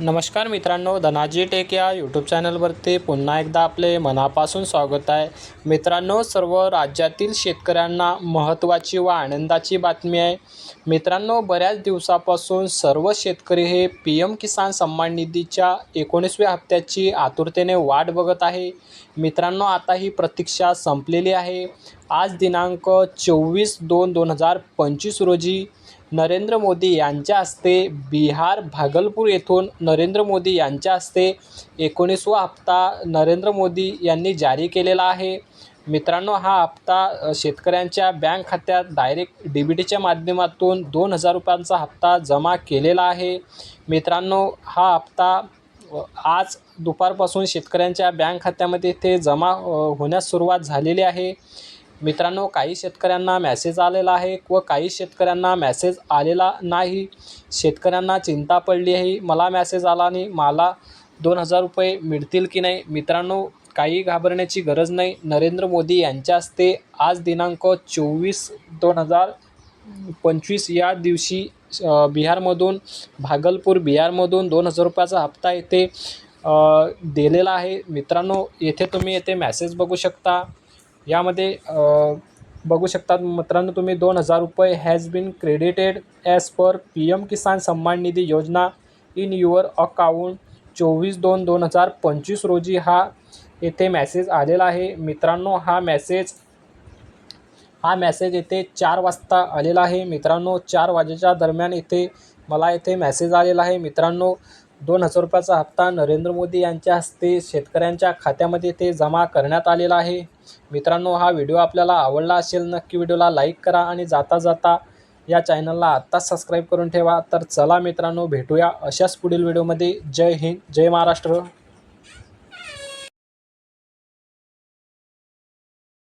नमस्कार मित्रांनो धनाजी टेक या यूट्यूब चॅनलवरती पुन्हा एकदा आपले मनापासून स्वागत आहे. मित्रांनो सर्व राज्यातील शेतकऱ्यांना महत्त्वाची व आनंदाची बातमी आहे. मित्रांनो बऱ्याच दिवसापासून सर्व शेतकरी हे पी एम किसान सन्मान निधीच्या एकोणीसव्या हप्त्याची आतुरतेने वाट बघत आहे. मित्रांनो आता ही प्रतीक्षा संपलेली आहे. आज दिनांक चोवीस दोन दोन हजार पंचवीस रोजी नरेंद्र मोदी यांच्या हस्ते बिहार भागलपूर येथून नरेंद्र मोदी यांच्या हस्ते एकोणीसवा हप्ता नरेंद्र मोदी यांनी जारी केलेला आहे. मित्रांनो हा हप्ता शेतकऱ्यांच्या बँक खात्यात डायरेक्ट डी बी टीच्या माध्यमातून दोन हजार रुपयांचा हप्ता जमा केलेला आहे. मित्रांनो हा हप्ता आज दुपारपासून शेतकऱ्यांच्या बँक खात्यामध्ये ते जमा होण्यास सुरुवात झालेली आहे. मित्रांनो काही शेतकऱ्यांना मॅसेज आलेला आहे व काही शेतकऱ्यांना मॅसेज आलेला नाही. शेतकऱ्यांना चिंता पडली आहे. मला मॅसेज आला आणि मला दोन हजार रुपये मिळतील की नाही? मित्रांनो काही घाबरण्याची गरज नाही. नरेंद्र मोदी यांच्या हस्ते आज दिनांक चोवीस दोन हजार पंचवीस या दिवशी बिहारमधून भागलपूर बिहारमधून दोन हजार रुपयाचा हप्ता येथे दिलेला आहे. मित्रांनो येथे तुम्ही येथे मॅसेज बघू शकता. यामध्ये बघू शकतात मित्रांनो तुम्ही दोन हजार रुपये has been credited as per P M Kisan Samman Nidhi Yojana in your account चोवीस दोन दोन हजार पंचवीस रोजी हा येथे मॅसेज आलेला आहे. मित्रांनो हा मॅसेज हा मॅसेज येथे चार वाजता आलेला आहे. मित्रांनो चार वाजेच्या दरम्यान येथे मला येथे मॅसेज आलेला आहे. मित्रांनो दोन हजार रुपयाचा हप्ता नरेंद्र मोदी यांच्या हस्ते शेतकऱ्यांच्या खात्यामध्ये ते जमा करण्यात आलेला आहे. मित्रांनो हा व्हिडिओ आपल्याला आवडला असेल नक्की व्हिडिओला लाईक करा आणि जाता जाता या चॅनलला आत्ताच सबस्क्राईब करून ठेवा. तर चला मित्रांनो भेटूया अशाच पुढील व्हिडिओमध्ये. जय हिंद जय महाराष्ट्र.